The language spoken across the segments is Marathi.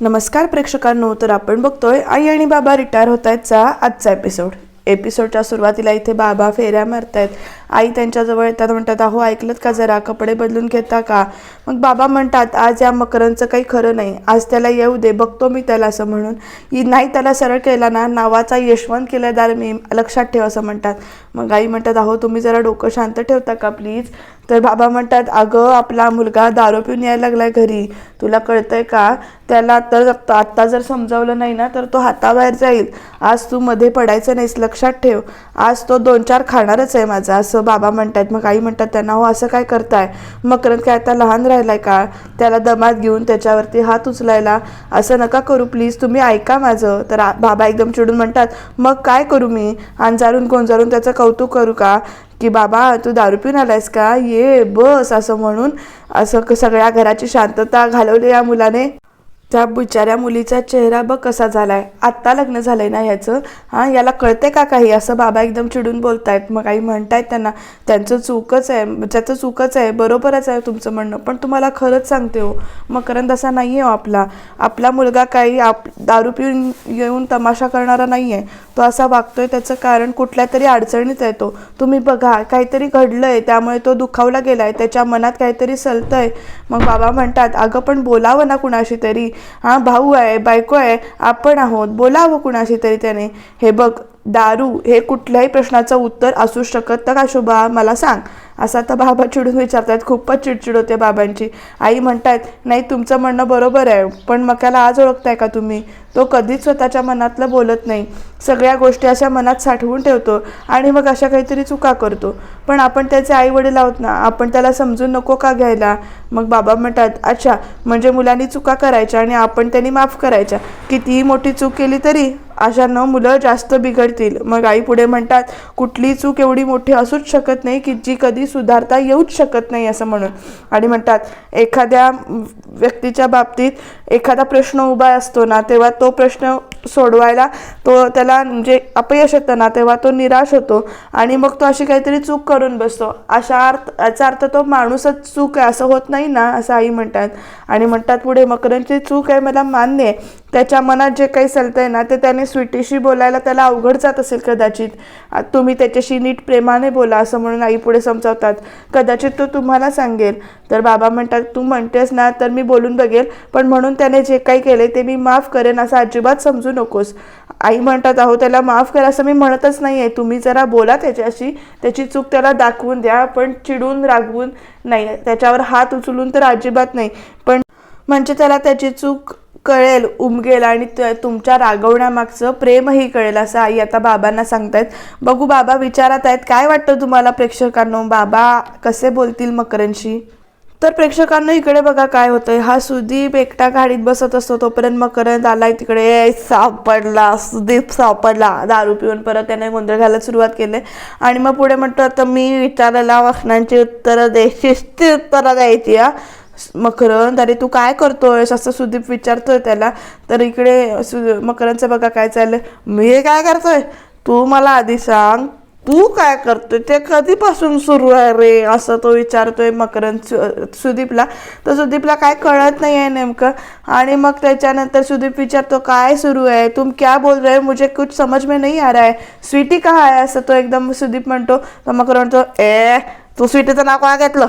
नमस्कार प्रेक्षकांनो तर आपण बघतोय आई आणि बाबा रिटायर होत आहेतचा आजचा एपिसोड एपिसोडच्या सुरुवातीला इथे बाबा फेऱ्या मारतायत. आई त्यांच्याजवळ येतात म्हणतात अहो ऐकलं का जरा? कपडे बदलून घेता का? मग बाबा म्हणतात आज या मकरांचं काही खरं नाही. आज त्याला येऊ दे बघतो मी त्याला असं म्हणून. नाही त्याला सरळ केला ना. नावाचा यशवंत किल्लेदार मी लक्षात ठेव असं म्हणतात. मग आई म्हणतात अहो तुम्ही जरा डोकं शांत ठेवता का प्लीज? तर बाबा म्हणतात अगं आपला मुलगा दारू पिऊन यायला लागलाय घरी. तुला कळतंय का? त्याला तर आत्ता जर समजावलं नाही ना तर तो हाताबाहेर जाईल. आज तू मध्ये पडायचं नाहीस लक्षात ठेव. आज तो दोन चार खाणारच आहे माझा असं बाबा म्हणतात मग आई म्हणतात त्यांना हो असं काय करताय? मकरंद काय आता लहान राहिलाय का? त्याला दमात घेऊन त्याच्यावरती हात उचलायला असं नका करू प्लीज तुम्ही ऐका माझं. तर बाबा एकदम चिडून म्हणतात मग काय करू मी? अंजारून गोंजारून त्याचं कौतुक करू का? की बाबा तू दारू पिऊन आलायस का? ये बस असं म्हणून असं सगळ्या घराची शांतता घालवली या मुलाने. त्या बिचाऱ्या मुलीचा चेहरा बघ कसा झालाय. आत्ता लग्न झालंय ना ह्याचं हां याला कळते का काही? असं बाबा एकदम चिडून बोलतायत. मग आई म्हणतायत त्यांना त्यांचं चूकच आहे. त्याचं चूकच आहे. बरोबरच आहे तुमचं म्हणणं. पण तुम्हाला खरंच सांगते हो मकरंद असा नाही आहे हो आपला. आपला मुलगा काही आप दारू पिऊन येऊन तमाशा करणारा नाही आहे तो असा वागतोय. त्याचं कारण कुठल्या तरी अडचणीत आहे तो. तुम्ही बघा काहीतरी घडलंय. त्यामुळे तो दुखावला गेलाय. त्याच्या मनात काहीतरी सलतंय. मग बाबा म्हणतात अगं पण बोलावं ना कुणाशी तरी. हां भाऊ आहे बायको आहे आपण आहोत बोलावं कुणाशी तरी त्याने. हे बघ दारू हे कुठल्याही प्रश्नाचं उत्तर असू शकत तर का शोभा मला सांग. असं आता बाबा चिडून विचारतायत. खूपच चिडचिड होते बाबांची. आई म्हणतायत नाही तुमचं म्हणणं बरोबर आहे पण मकाला आज ओळखताय का तुम्ही? तो कधीच स्वतःच्या मनातलं बोलत नाही. सगळ्या गोष्टी अशा मनात साठवून ठेवतो आणि मग अशा काहीतरी चुका करतो. पण आपण त्याचे आई वडील आहोत ना आपण त्याला समजून नको का घ्यायला? मग बाबा म्हणतात अच्छा म्हणजे मुलांनी चुका करायच्या आणि आपण त्यांनी माफ करायच्या. कितीही मोठी चूक केली तरी अशानं मुलं जास्त बिघडतील. मग आई पुढे म्हणतात कुठली चूक एवढी मोठी असूच शकत नाही की जी कधी सुधारता येऊच शकत नाही असं म्हणून. आणि म्हणतात एखाद्या व्यक्तीच्या बाबतीत एखादा प्रश्न उभा असतो ना तेव्हा तो प्रश्न सोडवायला तो त्याला म्हणजे अपयश येतं ना तेव्हा तो निराश होतो आणि मग तो अशी काहीतरी चूक करून बसतो. अशा अर्थ याचा अर्थ तो माणूसच चूक आहे असं होत नाही ना असं आई म्हणतात. आणि म्हणतात पुढे मकरांची चूक आहे मला मान्य आहे. त्याच्या मनात जे काही चालतंय ना ते त्याने स्वीटीशी बोलायला त्याला अवघड जात असेल कदाचित. तुम्ही त्याच्याशी नीट प्रेमाने बोला असं म्हणून आई पुढे समजावतात. कदाचित तो तुम्हाला सांगेल. तर बाबा म्हणतात तू म्हणतेस ना तर मी बोलून बघेल. पण म्हणून त्याने जे काही केले ते मी माफ करेन असं अजिबात समजू नकोस. आई म्हणतात अहो त्याला माफ करा असं मी म्हणतच नाही आहे तुम्ही जरा बोला त्याच्याशी. त्याची चूक त्याला दाखवून द्या. पण चिडून रागवून नाही. त्याच्यावर हात उचलून तर अजिबात नाही. पण म्हणजे त्याला त्याची चूक कळेल उमगेल आणि तुमच्या रागवण्यामागचं प्रेमही कळेल असं आई आता बाबांना सांगतायत. बघू बाबा विचारत आहेत काय वाटतं तुम्हाला प्रेक्षकांनो? बाबा कसे बोलतील मकरांशी तर प्रेक्षकांना इकडे बघा काय होतंय. हा सुदीप एकटा गाडीत बसत असतो तोपर्यंत मकरंद आलाय तिकडे. सापडला सुदीप सापडला. दारू पिऊन परत त्याने गोंधळ घालायला सुरुवात केली. आणि मग पुढे म्हणतो आता मी विचारायला वाचनांची उत्तरं दे शिस्ती उत्तरं द्यायची हा. मकरंद अरे तू काय करतोयस असं सुदीप विचारतोय त्याला. तर इकडे सु मकरंदचं बघा काय चाललंय. मी हे काय करतोय? तू मला आधी सांग. तू काय करतोय? ते कधीपासून सुरू आहे रे? असं तो विचारतोय मकरंद सु- सुदीपला. तर सुदीपला काय कळत नाही आहे नेमकं. आणि मग त्याच्यानंतर सुदीप विचारतो काय सुरू आहे? तुम क्या बोल रहे हो? मुझे कुछ समझ में नहीं आ रहा है. स्वीटी कहा आहे असं तो एकदम सुदीप म्हणतो. तर मकरंद म्हणतो ए तू स्वीटीचं नाव काय घेतलं?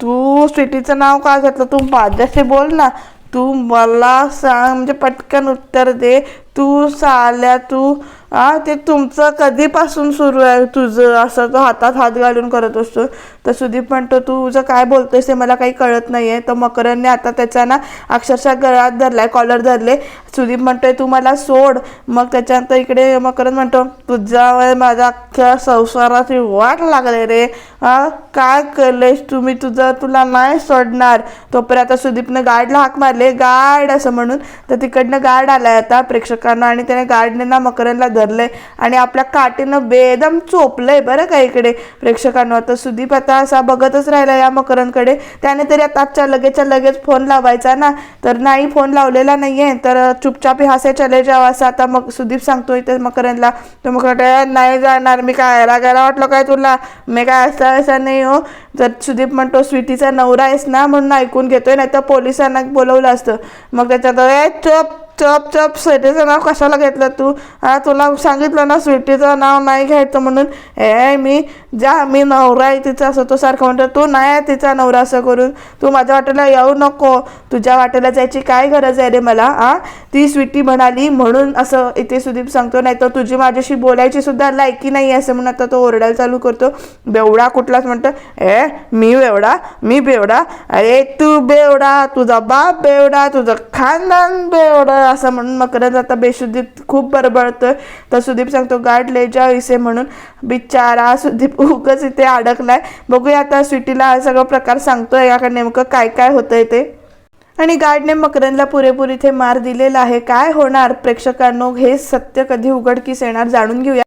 तू स्वीटीचं नाव का घेतलं? तू माझ्याशी बोल ना. तू मला सांग म्हणजे पटकन उत्तर दे. तू साल्या तू आ ते तुमचं कधीपासून सुरू आहे? तुझं असं तो हातात हात घालून करत असतो. तर सुदीप म्हणतो तू तुझं काय बोलतोयस ते मला काही कळत नाही आहे तर मकरनने आता त्याचा ना अक्षरशः गळ्यात धरलाय कॉलर धरले. सुदीप म्हणतोय तू मला सोड. मग त्याच्यानंतर इकडे मकरन म्हणतो तुझ्यामुळे माझ्या अख्ख्या संसाराची वाट लागले रे. हा काय केलंयस तुम्ही तुझं तुला नाही सोडणार. तोपर्यंत आता सुदीपनं गार्डला हाक मारले. गार्ड असं म्हणून. तर तिकडनं गार्ड आलाय आता प्रेक्षक प्रेक्षकांना आणि त्याने गार्डने ना मकरनला धरलंय आणि आपल्या काठीनं बेदम चोपलंय बरं का इकडे. प्रेक्षकांना आता सुदीप आता असा बघतच राहिला या मकरनकडे त्याने तरी आता आजच्या लगेचच्या लगेच फोन लावायचा ना. तर नाही फोन लावलेला नाहीये. तर चुपचाप हसे चले जाव असं आता मग सुदीप सांगतोय ते मकरनला तर मग नाही जाणार मी काय? रागायला वाटलं काय तुला? मी काय असं असं नाही हो. तर सुदीप म्हणतो स्वीटीचा नवरा आहेस ना म्हणून ऐकून घेतोय. नाही तर पोलिसांना बोलवलं असतं. मग त्याच्यात चप. चप चप स्वीटीचं नाव कशाला घेतलं तू? हा तुला सांगितलं ना स्वीटीचं नाव नाही घ्यायचं म्हणून. ए मी जा मी नवरा आहे तिचा असं तो सारखं म्हणतो. तू नाही आहे तिचा नवरा असं करून. तू माझ्या वाटेला येऊ नको. तुझ्या वाटेला जायची काय गरज आहे रे मला आ ती स्वीटी म्हणाली म्हणून असं इथे सुदीप सांगतो. नाही तर तुझी माझ्याशी बोलायची सुद्धा लायकी नाही असं म्हणून आता तो ओरडायला चालू करतो. बेवडा कुठलाच म्हणतो. ए मी बेवडा मी बेवडा. अरे तू बेवडा तुझा बाप बेवडा तुझं खानदान बेवडा. असं म्हणून मकरंद आता बेशुद्धीत खूप बरबळतोय. तर सुदीप सांगतो गाड ले जा इसे म्हणून. बिचारा सुदीप उगच इथे अडकलाय. बघूया आता स्वीटीला हा सगळं प्रकार सांगतोय. याकडे नेमकं काय काय होतंय ते. आणि गार्डने मकरंदला पुरेपूर इथे मार दिलेला आहे. काय होणार प्रेक्षकांनो? हे सत्य कधी उघडकीस येणार जाणून घेऊया.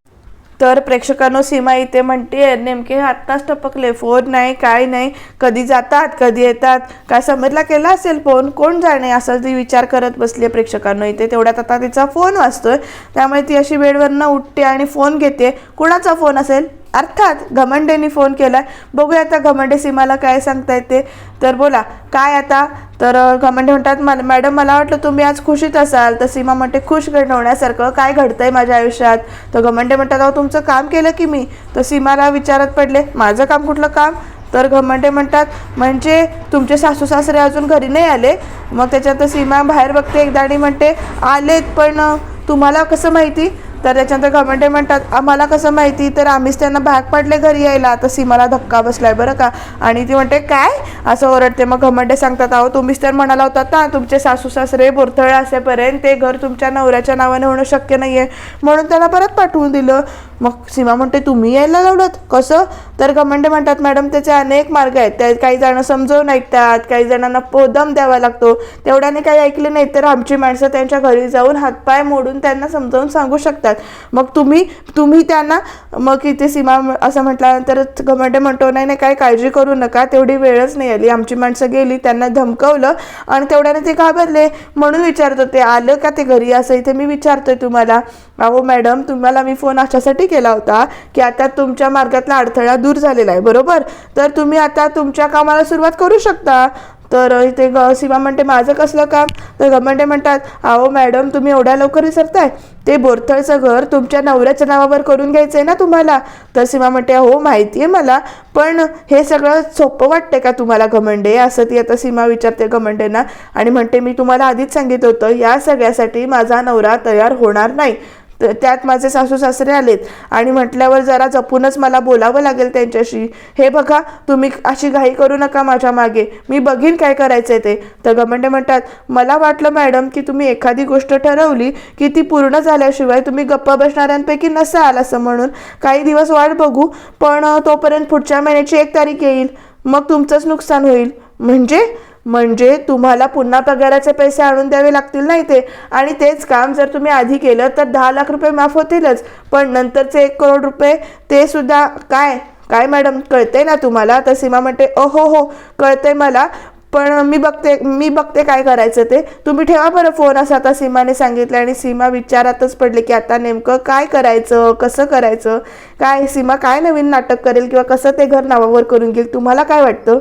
तर प्रेक्षकांनो सीमा इथे म्हणते नेमके आत्ताच टपकले. फोन नाही काय नाही कधी जातात कधी येतात काय समजला केला असेल फोन? कोण जाणे? असं ती विचार करत बसली आहे प्रेक्षकांनो. इथे तेवढ्यात आता तिचा फोन वाचतोय त्यामुळे ती अशी वेळवरनं उठते आणि फोन घेते. कुणाचा फोन असेल? अर्थात घमंडेनी फोन केला आहे बघूया आता घमंडे सीमाला काय सांगता येते तर बोला काय आता? तर घमंडे म्हणतात "मला- मॅडम मला वाटलं तुम्ही आज खुशीत असाल. तर सीमा म्हणते खुश होण्यासारखं काय घडतंय माझ्या आयुष्यात? तर घमंडे म्हणतात अहो तुमचं काम केलं की मी. तर सीमाला विचारत पडले माझं काम कुठलं काम? तर घमंडे म्हणतात म्हणजे तुमचे सासू सासरे अजून घरी नाही आले? मग त्याच्यात सीमा बाहेर बघते एकदा आणि म्हणते आलेत पण तुम्हाला कसं माहिती? तर त्याच्यानंतर घमंडे म्हणतात आम्हाला कसं माहिती? तर आम्हीच त्यांना भाग पाडले घरी यायला. तर सीमाला धक्का बसलाय बरं का. आणि ती म्हणते काय? असं ओरडते. मग घमंडे सांगतात अहो तुम्हीच तर म्हणाला होता ना तुमचे सासू सासरे बोरथळ असेपर्यंत ते घर तुमच्या नवऱ्याच्या नावाने होणं शक्य नाही आहे म्हणून त्यांना परत पाठवून दिलं. मग सीमा म्हणते तुम्ही यायला लावलं कसं? तर घमंडे म्हणतात मॅडम त्याचे अनेक मार्ग आहेत. त्या काही जण समजवून ऐकतात काही जणांना पोदम द्यावा लागतो. तेवढ्याने काही ऐकले नाही तर आमची माणसं त्यांच्या घरी जाऊन हातपाय मोडून त्यांना समजावून सांगू शकतात. मग तुम्ही तुम्ही त्यांना मग इथे सीमा असं म्हटल्यानंतर घमंडे म्हणतो नाही नाही काही काळजी करू नका. तेवढी वेळच नाही आली. आमची माणसं गेली त्यांना धमकवलं आणि तेवढ्याने ते घाबरले म्हणून विचारत होते. आलं का ते घरी? असं इथे मी विचारतोय तुम्हाला. अहो मॅडम तुम्हाला मी फोन अशासाठी केला होता की आता तुमच्या मार्गातला अडथळा दूर झालेला आहे बरोबर? तर तुम्ही आता तुमच्या कामाला सुरुवात करू शकता. तर इथे ग सीमा म्हणते माझं कसलं काम? तर गमंडे म्हणतात अहो मॅडम तुम्ही एवढ्या लवकर विसरताय. ते बोरथळचं घर तुमच्या नवऱ्याच्या नावावर करून घ्यायचं आहे ना तुम्हाला? तर सीमा म्हणते हो माहिती आहे मला पण हे सगळं सोपं वाटतंय का तुम्हाला घमंडे असं ती आता सीमा विचारते घमंडेंना आणि म्हणते मी तुम्हाला आधीच सांगितलं होतं या सगळ्यासाठी माझा नवरा तयार होणार नाही. त्यात माझे सासू सासरे आलेत. आणि म्हटल्यावर जरा जपूनच मला बोलावं लागेल त्यांच्याशी. हे बघा तुम्ही अशी घाई करू नका माझ्या मागे. मी बघीन काय करायचंय ते. तर गमंडे म्हणतात मला वाटलं मॅडम की तुम्ही एखादी गोष्ट ठरवली की ती पूर्ण झाल्याशिवाय तुम्ही गप्प बसणाऱ्यांपैकी नसाल असं म्हणून. काही दिवस वाट बघू पण तोपर्यंत पुढच्या महिन्याची एक तारीख येईल. मग तुमचंच नुकसान होईल. म्हणजे? म्हणजे तुम्हाला पुन्हा पगाराचे पैसे आणून द्यावे लागतील नाही ते आणि तेच काम जर तुम्ही आधी केलं तर दहा लाख रुपये माफ होतीलच. पण नंतरचे एक करोड रुपये ते सुद्धा काय? काय मॅडम कळते ना तुम्हाला? तर सीमा म्हणते ओ हो हो मला. पण मी बघते मी बघते काय करायचं ते. तुम्ही ठेवा बरं फोन असं आता सीमाने सांगितलं आणि सीमा विचारातच पडले की आता नेमकं काय करायचं कसं करायचं? काय सीमा काय नवीन नाटक करेल किंवा कसं ते घर नावावर करून घेईल? तुम्हाला काय वाटतं?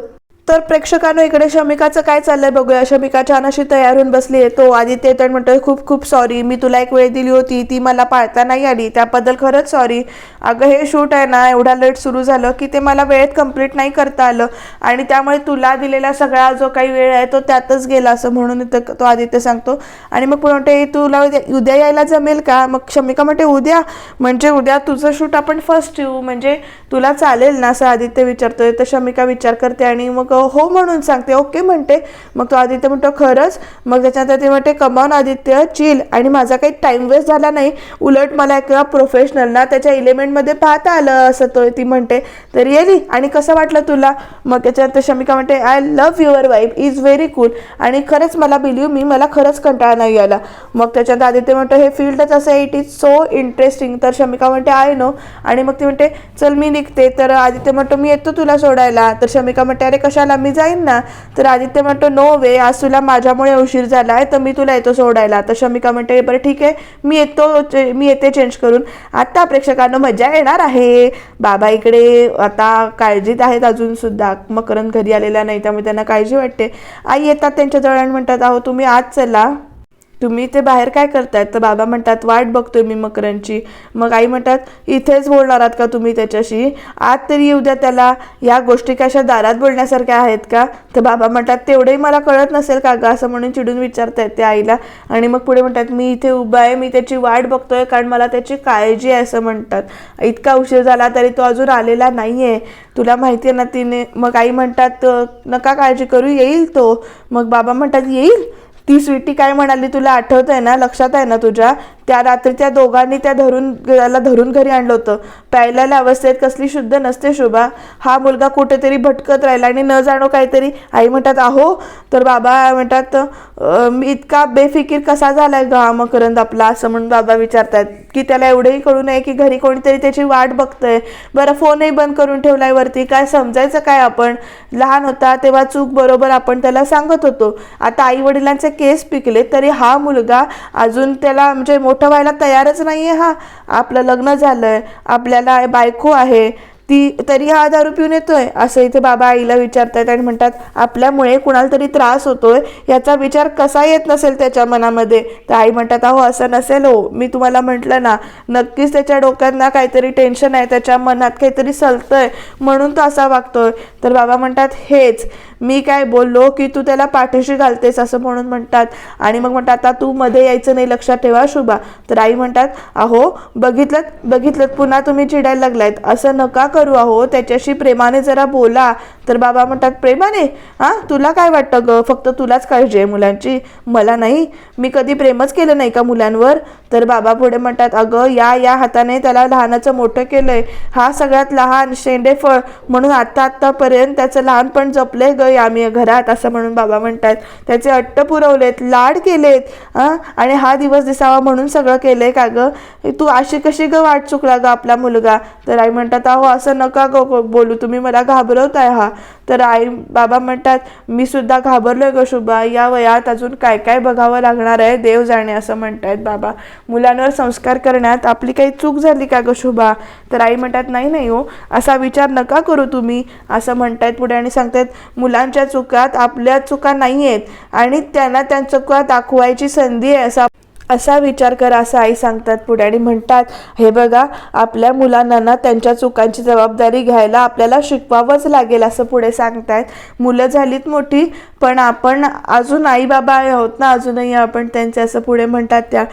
तर प्रेक्षकांनो इकडे शमिकाचं काय चाललंय बघूया. शमिका छान अशी तयार होऊन बसली आहे. तो आदित्य तर म्हणतोय खूप खूप सॉरी मी तुला एक वेळ दिली होती. ती मला पाळता नाही आली. त्याबद्दल खरंच सॉरी अगं हे शूट आहे ना एवढा लेट सुरू झालं की ते मला वेळेत कंप्लीट नाही करता आलं. आणि त्यामुळे तुला दिलेला सगळा जो काही वेळ आहे तो त्यातच गेला असं म्हणून इथं तो आदित्य सांगतो. आणि मग पुढे म्हणते तुला उद्या उद्या यायला जमेल का? मग शमिका म्हणते उद्या. म्हणजे उद्या तुझं शूट आपण फर्स्ट येऊ. म्हणजे तुला चालेल ना? असं आदित्य विचारतोय. तर शमिका विचार करते आणि मग हो म्हणून सांगते. ओके म्हणते. मग तो आदित्य म्हणतो खरंच? मग त्याच्यानंतर ते म्हणते कमावून आदित्य चिल आणि माझा काही टाइम वेस्ट झाला नाही. उलट मला एका प्रोफेशनल ना त्याच्या इलेमेंटमध्ये पाहता आलं असं तो ती म्हणते. तर येली आणि कसं वाटलं तुला? मग त्याच्यानंतर शमिका म्हणते I love your wife is very cool आणि खरंच मला बिलीव्ह मी मला खरंच कंटाळा नाही आला. मग त्याच्यात आदित्य म्हणतो हे फील्डच असं इट इज सो इंटरेस्टिंग तर शमिका म्हणते आय नो आणि मग ती म्हणते चल मी निघते. तर आदित्य म्हणतो मी येतो तुला सोडायला. तर शमिका म्हणते अरे कशा कशाला मी जाईन ना तर आदित्य म्हणतो नो वे आज तुला माझ्यामुळे उशीर झाला आहे तर मी तुला येतो सोडायला. तर शमिका म्हणते बरं ठीक आहे मी येतो मी येते चेंज करून. आता प्रेक्षकांना मजा येणार आहे. बाबा इकडे आता काळजीत आहेत अजून सुद्धा. मकरंद घरी आलेला नाही त्यामुळे त्यांना काळजी वाटते. आई येतात त्यांच्या जवळ म्हणतात अहो तुम्ही आज चला. तुम्ही ते बाहेर काय करतायत? तर बाबा म्हणतात वाट बघतोय मी मकरांची. मग आई म्हणतात इथेच बोलणार आहात का तुम्ही त्याच्याशी? आज तरी येऊ द्या त्याला. या गोष्टी कशा दारात बोलण्यासारख्या आहेत का? तर बाबा म्हणतात तेवढंही मला कळत नसेल का गं? असं म्हणून चिडून विचारतायत त्या आईला. आणि मग पुढे म्हणतात मी इथे उभा आहे मी त्याची वाट बघतोय कारण मला त्याची काळजी आहे असं म्हणतात. इतका उशीर झाला तरी तो अजून आलेला नाही आहे तुला माहिती आहे ना तिने मग आई म्हणतात नका काळजी करू येईल तो. मग बाबा म्हणतात येईल? ती स्वीटी काय म्हणाली? तुला आठवत आहे ना? लक्षात आहे ना तुझ्या? त्या रात्री त्या दोघांनी त्या धरून त्याला धरून घरी आणलं होतं. प्यायलेल्या अवस्थेत कसली शुद्ध नसते शोभा. हा मुलगा कुठेतरी भटकत राहिला आणि न जाणो काहीतरी आई म्हणतात आहो तर बाबा म्हणतात इतका बेफिकीर कसा झालाय ग मकरंद आपला? असं म्हणून बाबा विचारतात की त्याला एवढंही कळू नये की घरी कोणीतरी त्याची वाट बघतंय? बरं फोनही बंद करून ठेवलाय वरती. काय समजायचं काय आपण? लहान होता तेव्हा चूक बरोबर आपण त्याला सांगत होतो. आता आई वडिलांचे केस पिकले तरी हा मुलगा अजून त्याला म्हणजे मोठं व्हायला तयारच नाही आहे हा. आपलं लग्न झालं आहे आपल्याला बायको आहे ती तरी हा दारू पिऊन येतोय. असं इथे बाबा आईला विचारतायत आणि म्हणतात आपल्यामुळे कुणाला तरी त्रास होतोय याचा विचार कसा येत नसेल त्याच्या मनामध्ये? तर आई म्हणतात अहो असं नसेल हो. मी तुम्हाला म्हटलं ना नक्कीच त्याच्या डोक्यांना काहीतरी टेन्शन आहे त्याच्या मनात काहीतरी सलतंय म्हणून तो असा वागतोय. तर बाबा म्हणतात हेच. मी काय बोललो की तू त्याला पाठीशी घालतेस असं म्हणून म्हणतात. आणि मग म्हणतात आता तू मध्ये यायचं नाही लक्षात ठेवा शुभा. तर आई म्हणतात अहो बघितलं बघितलं पुन्हा तुम्ही चिडायला लागलायत. असं नका अहो त्याच्याशी प्रेमाने जरा बोला. तर बाबा म्हणतात प्रेमाने? हां तुला काय वाटतं ग? फक्त तुलाच काळजी आहे मुलांची. मला नाही. मी कधी प्रेमच केलं नाही का मुलांवर? तर बाबा पुढे म्हणतात अगं या या हाताने त्याला लहानाचं मोठं केलंय. हा सगळ्यात लहान शेंडेफळ. म्हणून आत्ता आत्तापर्यंत त्याचं लहानपण जपलंय ग आम्ही घरात असं म्हणून बाबा म्हणतात. त्याचे अट्ट पुरवलेत लाड केलेत हां आणि हा दिवस दिसावा म्हणून सगळं केलंय का ग? तू अशी कशी ग वाट चुकला ग आपला मुलगा? तर आई म्हणतात अहो असं नका ग ग- बोलू. तुम्ही मला घाबरवताय हा. तर आई बाबा म्हणतात मी सुद्धा घाबरलोय ग शुभा. या वयात अजून काय काय बघावं लागणार आहे? देव जाणे असं म्हणतायत बाबा. मुलांवर संस्कार करण्यात आपली काही चूक झाली का ग शुभा? तर आई म्हणतात नाही नाही हो. असा विचार नका करू तुम्ही असं म्हणतायत पुढे आणि सांगतायत मुलांच्या चुकात आपल्या चुका नाही आहेत आणि त्यांना त्या चुका दाखवायची संधी आहे असं असा विचार करा असं आई सांगतात पुढे. आणि म्हणतात हे बघा आपल्या मुलांना ना त्यांच्या चुकांची जबाबदारी घ्यायला आपल्याला शिकवावंच लागेल असं पुढे सांगतायत. मुलं झालीत मोठी पण आपण अजून आई बाबा आहोत ना अजूनही आपण त्यांचे असं पुढे म्हणतात त्या.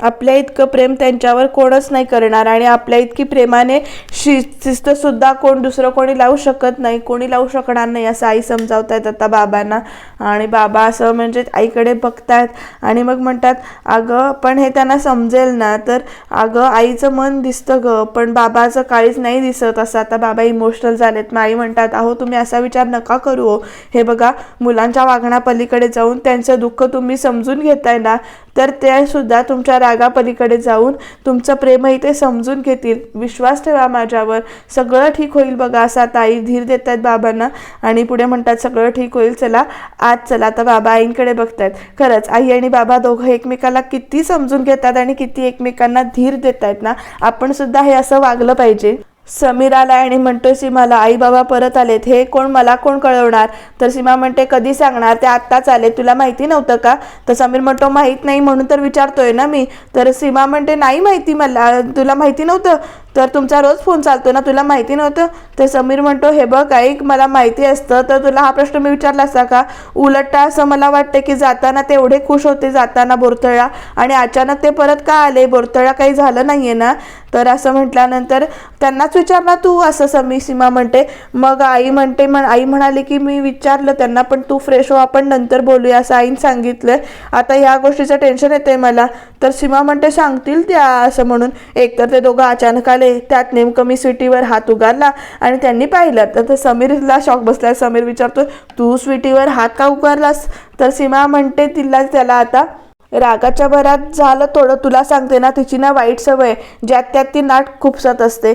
आपल्या इतकं प्रेम त्यांच्यावर कोणच नाही करणार आणि आपल्या इतकी प्रेमाने शि शिस्तसुद्धा कोण दुसरं कोणी लावू शकत नाही कोणी लावू शकणार नाही असं आई समजावतायत आता बाबांना. आणि बाबा असं म्हणजे आईकडे बघतायत आणि मग म्हणतात अगं पण हे त्यांना समजेल ना तर अगं आईचं मन दिसतं ग पण बाबाचं काळीच नाही दिसत असं. आता बाबा इमोशनल झालेत. मग आई म्हणतात अहो तुम्ही असा विचार नका करू हो. हे बघा मुलांच्या वागण्यापलीकडे जाऊन त्यांचं दुःख तुम्ही समजून घेताय ना तर ते सुद्धा तुमच्या रागापलीकडे जाऊन तुमचं प्रेमही ते समजून घेतील. विश्वास ठेवा माझ्यावर. सगळं ठीक होईल बघा असं आता आई धीर देत आहेत बाबांना आणि पुढे म्हणतात सगळं ठीक होईल चला. आज चला. आता बाबा आईंकडे बघतायत. खरंच आई आणि बाबा दोघं एकमेकाला किती समजून घेतात आणि किती एकमेकांना धीर देत आहेत ना? आपण सुद्धा हे असं वागलं पाहिजे. समीर आलाय आणि म्हणतोय सीमाला आई बाबा परत आलेत. हे कोण मला कोण कळवणार? तर सीमा म्हणते कधी सांगणार? ते आत्ताच आले तुला माहिती नव्हतं का? तर समीर म्हणतो माहीत नाही म्हणून तर विचारतोय ना मी. तर सीमा म्हणते नाही माहिती मला. तुला माहिती नव्हतं? तर तुमचा रोज फोन चालतो ना तुला माहिती नव्हतं? तर समीर म्हणतो हे बघ ऐक मला माहिती असतं तर तुला हा प्रश्न मी विचारला असता का? उलट असं मला वाटतं की जाताना ते एवढे खुश होते जाताना बोरतळा आणि अचानक ते परत का आले? बोरतळा काही झालं नाहीये ना? तर असं म्हटल्यानंतर त्यांनाच विचार ना तू असं समी सीमा म्हणते. मग आई म्हणते म्हण आई म्हणाली की मी विचारलं त्यांना पण तू फ्रेश हो आपण नंतर बोलूया असं आईन सांगितलं आता ह्या गोष्टीचं टेन्शन येते मला. तर सीमा म्हणते सांगतील त्या असं म्हणून. एकतर ते दोघं अचानक आले त्यात नेमकं मी स्वीटीवर हात उगारला आणि त्यांनी पाहिलं. तर समीरला शॉक बसला. समीर विचारतो तू स्वीटीवर हात का उगारलास? तर सीमा म्हणते तिला त्याला आता रागाच्या भरात झालं थोडं. तुला सांगते ना तिची ना वाईट सवय ज्यात त्यात ती नाट खुपसत असते.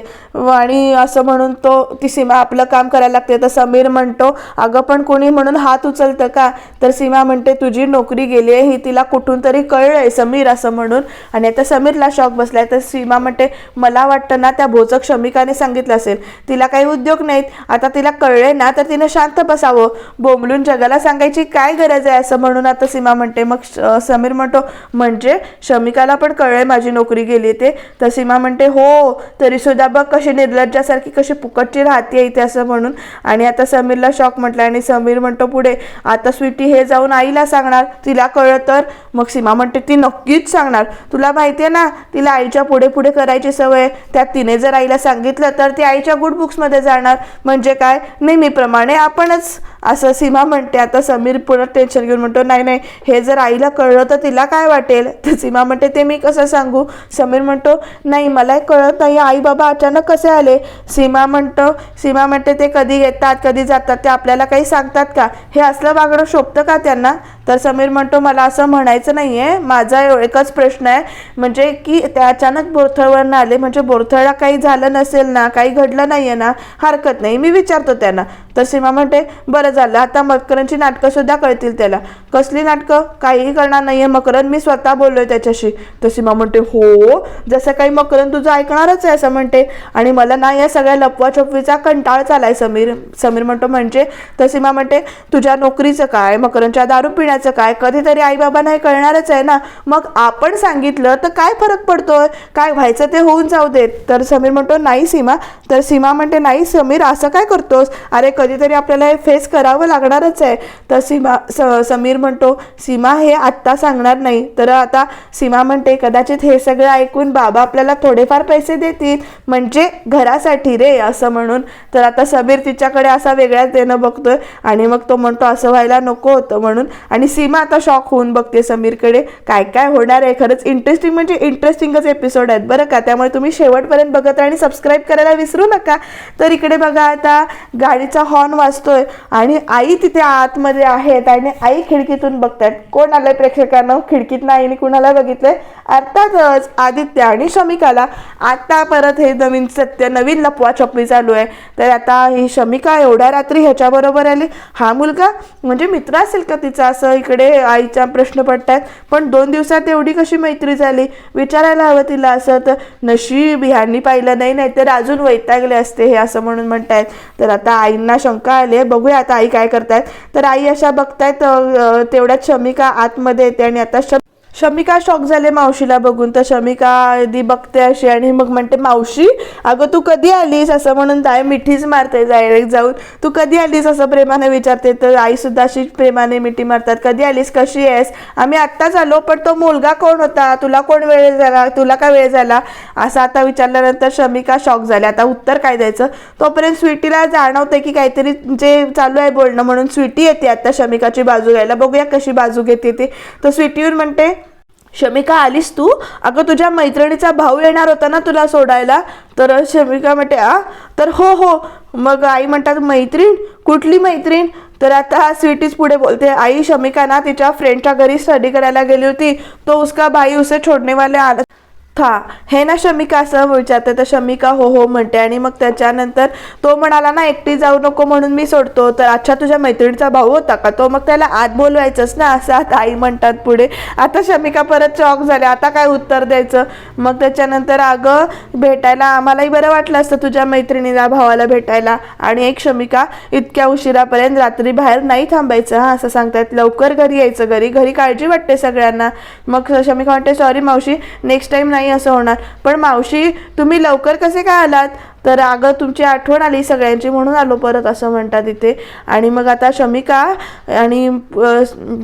आणि असं म्हणून तो ती सीमा आपलं काम करायला लागते. तर समीर म्हणतो अगं पण कोणी म्हणून हात उचलतं का? तर सीमा म्हणते तुझी नोकरी गेली आहे ही तिला कुठून तरी कळलंय समीर असं म्हणून. आणि आता समीरला शॉक बसलाय. तर सीमा म्हणते मला वाटतं ना त्या भोजक शमिकाने सांगितलं असेल. तिला काही उद्योग नाहीत. आता तिला कळले ना तर तिने शांत बसावं. बोंबलून जगाला सांगायची काय गरज आहे? असं म्हणून आता सीमा म्हणते मग समीर म्हणतो म्हणजे शमिकाला पण कळलंय माझी नोकरी गेली ते. तर सीमा म्हणते हो तरी सुद्धा बघ कशी निर्लज्जासारखी कशी फुकटची राहते इथे असं म्हणून. आणि आता समीरला शॉक म्हटलं आणि समीर म्हणतो पुढे आता स्वीटी हे जाऊन आईला सांगणार तिला कळलं तर. मग सीमा म्हणते ती नक्कीच सांगणार. तुला माहिती आहे ना तिला आईच्या पुढे पुढे करायची सवय त्यात तिने जर आईला सांगितलं तर ती आईच्या गुड बुक्समध्ये जाणार. म्हणजे काय? नेहमीप्रमाणे आपणच असं सीमा म्हणते आता समीर पूर्ण टेन्शन घेऊन म्हणतो नाही नाही हे जर आईला कळलं तर तिला काय वाटेल? तर सीमा म्हणते ते मी कसं सांगू? समीर म्हणतो नाही मला कळत नाही आई बाबा अचानक कसे आले? सीमा म्हणतो सीमा म्हणते ते कधी येतात कधी जातात ते आपल्याला काही सांगतात का? हे असलं वागणं शोभतं का त्यांना? तर समीर म्हणतो मला असं म्हणायचं नाही आहे माझा एकच प्रश्न आहे. म्हणजे की ते अचानक बोरथळवरनं आले. म्हणजे बोरथळला काही झालं नसेल ना काही घडलं नाही आहे ना हरकत नाही. मी विचारतो त्यांना. तर सीमा म्हणते बरं झालं. आता मकरनची नाटकंसुद्धा कळतील त्याला. कसली नाटकं? काहीही करणार नाही आहे मकरन मी स्वतः बोललोय त्याच्याशी. तर सीमा म्हणते हो? जसं काही मकरन तुझं ऐकणारच आहे असं म्हणते. आणि मला ना या सगळ्या लपवाछपवीचा कंटाळ चालाय समीर समीर म्हणतो म्हणजे? तर सीमा म्हणते तुझ्या नोकरीचं काय? मकरनच्या दारू पिण्याचं काय? कधीतरी आईबाबा नाही कळणारच आहे ना. मग आपण सांगितलं तर काय फरक पडतोय? काय व्हायचं ते होऊन जाऊ देत. तर समीर म्हणतो नाही सीमा. तर सीमा म्हणते नाही समीर असं काय करतोस? अरे कधीतरी आपल्याला हे फेस करावं लागणारच आहे. तर सीमा स समीर म्हणतो सीमा हे आत्ता सांगणार नाही. तर आता सीमा म्हणते कदाचित हे सगळं ऐकून बाबा आपल्याला थोडेफार पैसे देतील. म्हणजे घरासाठी रे असं म्हणून. तर आता समीर तिच्याकडे असा वेगळ्याच देणं बघतोय. आणि मग तो म्हणतो असं व्हायला नको होतं म्हणून. आणि सीमा आता शॉक होऊन बघते समीरकडे. काय काय होणार आहे? खरंच इंटरेस्टिंग म्हणजे इंटरेस्टिंगच एपिसोड आहेत बरं का? त्यामुळे तुम्ही शेवटपर्यंत बघत राहा आणि सबस्क्राईब करायला विसरू नका. तर इकडे बघा आता गाडीचा हॉर्न वाजतोय आणि आई तिथे आतमध्ये आहेत आणि आई खिडकीतून बघतात कोण आलंय प्रेक्षकांना? खिडकीतनं आईने कुणाला बघितलंय? अर्थातच आदित्य आणि शमिकाला. आता परत हे नवीन सत्य नवीन लपवा छपवी चालू आहे. तर आता ही शमिका एवढ्या रात्री ह्याच्याबरोबर आली. हा मुलगा म्हणजे मित्र असेल का तिचा? असं इकडे आईचा प्रश्न पडतायत. पण दोन दिवसात एवढी कशी मैत्री झाली? विचारायला हवं तिला असं. तर नशीब ह्यांनी पाहिलं नाही नाही तर अजून वैतागले असते हे असं म्हणून म्हणतायत. तर आता आईंना शंका आली आहे. बघूया आता आई काय करतायत. तर आई अशा बघतायत तेवढ्याच शमिका आतमध्ये येते आणि आता शमिका शॉक झाले मावशीला बघून. तर शमिका आधी बघते अशी आणि मग म्हणते मावशी अगं तू कधी आलीस? असं म्हणून ताई मिठीच मारते डायरेक्ट जाऊन. तू कधी आलीस? असं प्रेमाने विचारते. तर आईसुद्धा अशी प्रेमाने मिठी मारतात. कधी आलीस? कशी आहेस? आम्ही आत्ताच आलो पण तो मुलगा कोण होता? तुला कोण वेळ झाला? तुला काय वेळ झाला? असं आता विचारल्यानंतर शमिका शॉक झाल्या आता उत्तर काय द्यायचं? तोपर्यंत स्वीटीला जाणवते की काहीतरी जे चालू आहे बोलणं म्हणून स्वीटी येते आता शमिकाची बाजू घ्यायला. बघूया कशी बाजू घेते ती. तर स्वीटीवर म्हणते शमिका आलीस तू? अगं तुझ्या मैत्रिणीचा भाऊ येणार होता ना तुला सोडायला? तर शमिका म्हणते आ? तर हो हो. मग आई म्हणतात मैत्रीण? कुठली मैत्रीण? तर आता स्वीटीज पुढे बोलते आई शमिका ना तिच्या फ्रेंडच्या घरी स्टडी करायला गेली होती. तो उसका भाई उसे छोडने वाले आला था. हे ना शमिका असं विचारते तर शमिका हो हो म्हणते. आणि मग त्याच्यानंतर तो म्हणाला ना एकटी जाऊ नको म्हणून मी सोडतो. तर अच्छा तुझ्या मैत्रिणीचा भाऊ होता का? तो मग त्याला आत बोलवायचंच ना असं आता आई म्हणतात पुढे. आता शमिका परत चॉक झाल्या आता काय उत्तर द्यायचं? मग त्याच्यानंतर अगं भेटायला आम्हालाही बरं वाटलं असतं तुझ्या मैत्रिणीला भावाला भेटायला. आणि एक शमिका इतक्या उशिरापर्यंत रात्री बाहेर नाही थांबायचं हा असं सांगतायत लवकर घरी यायचं घरी. घरी काळजी वाटते सगळ्यांना. मग शमिका म्हणते सॉरी मावशी. नेक्स्ट टाइम नाही नाही असं होणार. पण मावशी तुम्ही लवकर कसे काय आलात? तर अगं तुमची आठवण आली सगळ्यांची म्हणून आलो परत असं म्हणतात इथे. आणि मग आता शमिका आणि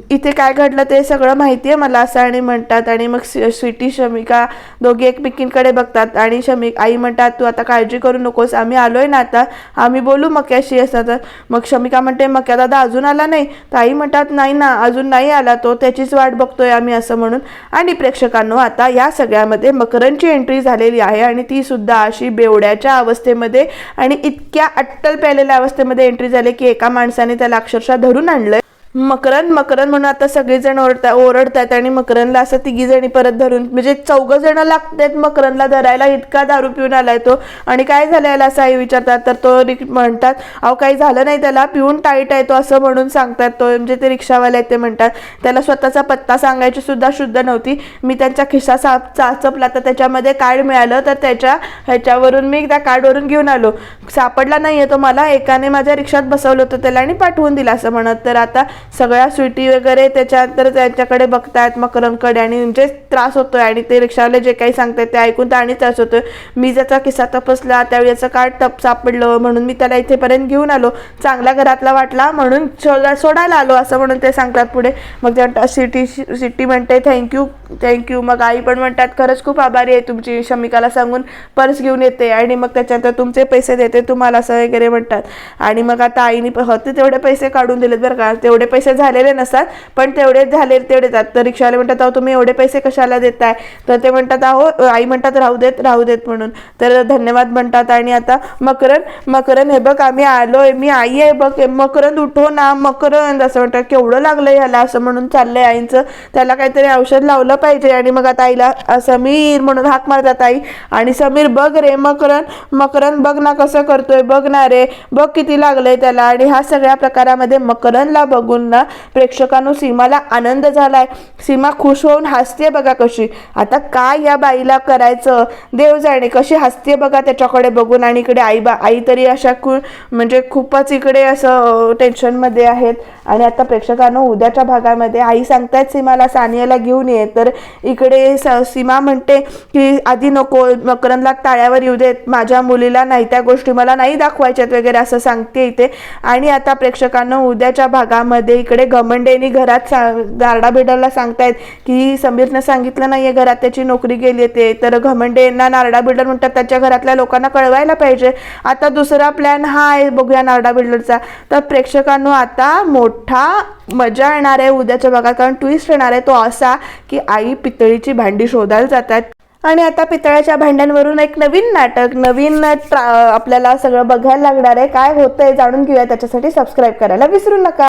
इथे काय घडलं ते सगळं माहिती आहे मला असं आणि म्हणतात. आणि मग स्वी- स्वीटी शमिका दोघे एकमेकींकडे बघतात. आणि शमी आई म्हणतात तू आता काळजी करू नकोस आम्ही आलोय ना आता. आम्ही बोलू मक्याशी असं तर. मग शमिका म्हणते मक्या दादा अजून आला नाही. तर आई म्हणतात नाही ना अजून नाही आला तो. त्याचीच वाट बघतोय आम्ही असं म्हणून. आणि प्रेक्षकांनो आता या सगळ्यामध्ये मकरनची एंट्री झालेली आहे. आणि ती सुद्धा अशी बेवड्याच्या अवस्थेमध्ये आणि इतक्या अट्टल प्यालेल्या अवस्थेमध्ये एंट्री झाली की एका माणसाने त्याला अक्षरशः धरून आणलंय. मकरन मकरन म्हणून आता सगळेजण ओरडता ओरडतात आणि मकरनला असं तिघी जणी परत धरून म्हणजे चौघ जण लागतात मकरनला धरायला इतका दारू पिऊन आलाय तो. आणि काय झालं याला असं आई विचारतात तर तो म्हणतात अहो काही झालं नाही त्याला पिऊन टाईट आहे तो असं म्हणून सांगतात तो म्हणजे ते रिक्षावाले आहेत ते म्हणतात. त्याला स्वतःचा पत्ता सांगायची सुद्धा शुद्ध नव्हती. मी त्यांच्या खिसा साप चाचपला तर त्याच्यामध्ये कार्ड मिळालं तर त्याच्या ह्याच्यावरून मी त्या कार्डवरून घेऊन आलो. सापडला नाही आहे तो मला एकाने माझ्या रिक्षात बसवलं होतं त्याला आणि पाठवून दिलं असं म्हणत. तर आता सगळ्या स्वीटी वगैरे त्याच्यानंतर त्यांच्याकडे बघतायत मकरनकडे आणि म्हणजे त्रास होतोय आणि ते रिक्षावाले जे काही सांगतात ते ऐकून तर आणि त्रास होतोय. मी ज्याचा किस्सा तपासला त्यावेळी याचं कार्ड टप सापडलं म्हणून मी त्याला इथेपर्यंत घेऊन आलो. चांगल्या घरातला वाटला म्हणून सोडा सोडायला आलो असं म्हणून ते सांगतात पुढे. मग ते म्हणतात सिटी सिटी म्हणते थँक्यू थँक्यू मग आई पण म्हणतात खरंच खूप आभारी आहे तुमची शमिकाला सांगून पर्स घेऊन येते आणि मग त्याच्यानंतर तुमचे पैसे देते तुम्हाला असं वगैरे म्हणतात. आणि मग आता आईने होते तेवढे पैसे काढून दिलेत बरं का तेवढे पैसे झालेले नसतात पण तेवढे झाले तेवढे जात तर रिक्षावाले म्हणतात अहो तुम्ही एवढे पैसे कशाला देताय? तर ते म्हणतात अहो आई म्हणतात राहू देत राहू देत म्हणून. तर धन्यवाद म्हणतात. आणि आता मकरन मकरन हे बघ आम्ही आलोय मी आई आहे बघ मकरंद उठो ना मकरंद. असं म्हणतात. केवढं लागलं ह्याला असं म्हणून चाललंय आईंचं. त्याला काहीतरी औषध लावलं पाहिजे. आणि मग आता आईला समीर म्हणून हाक मारतात आई. आणि समीर बघ रे मकरन मकरन बघ ना कसं करतोय बघ ना रे बघ किती लागलंय त्याला. आणि ह्या सगळ्या प्रकारामध्ये मकरनला बघून ना प्रेक्षकांनो सीमाला आनंद झालाय. सीमा खुश होऊन हसते बघा कशी. आता काय या बाईला करायचं? देव जाणे कशी हसते बघा त्याच्याकडे बघून. आणि इकडे आई बा आई तरी अशा खू म्हणजे खूपच इकडे असं टेन्शनमध्ये आहेत. आणि आता प्रेक्षकांनो उद्याच्या भागामध्ये आई सांगतायत सीमाला सानियाला घेऊन ये. तर इकडे स सीमा म्हणते की आधी नको मकरंदला ताळ्यावर येऊ देत. माझ्या मुलीला नाही त्या गोष्टी मला नाही दाखवायच्यात वगैरे असं सांगते इथे. आणि आता प्रेक्षकांना उद्याच्या भागामध्ये इकडे घमंडेनी घरात सा दारडा सांगतायत की समीरनं सांगितलं नाहीये घरात त्याची नोकरी गेली ते. तर घमंडेंना नारडा बिल्डर म्हणतात त्याच्या घरातल्या लोकांना कळवायला पाहिजे. आता दुसरा प्लॅन हा आहे बघूया नारडा बिल्डरचा तर प्रेक्षकांनो आता मोठा मजा येणार आहे उद्याच्या भागात. कारण ट्विस्ट येणार आहे तो असा की आई पितळीची भांडी शोधायला जातात. आणि आता पितळ्याच्या भांड्यांवरून एक नवीन नाटक नवीन आपल्याला सगळं बघायला लागणार आहे. काय होतंय जाणून घेऊया. त्याच्यासाठी सबस्क्राईब करायला विसरू नका.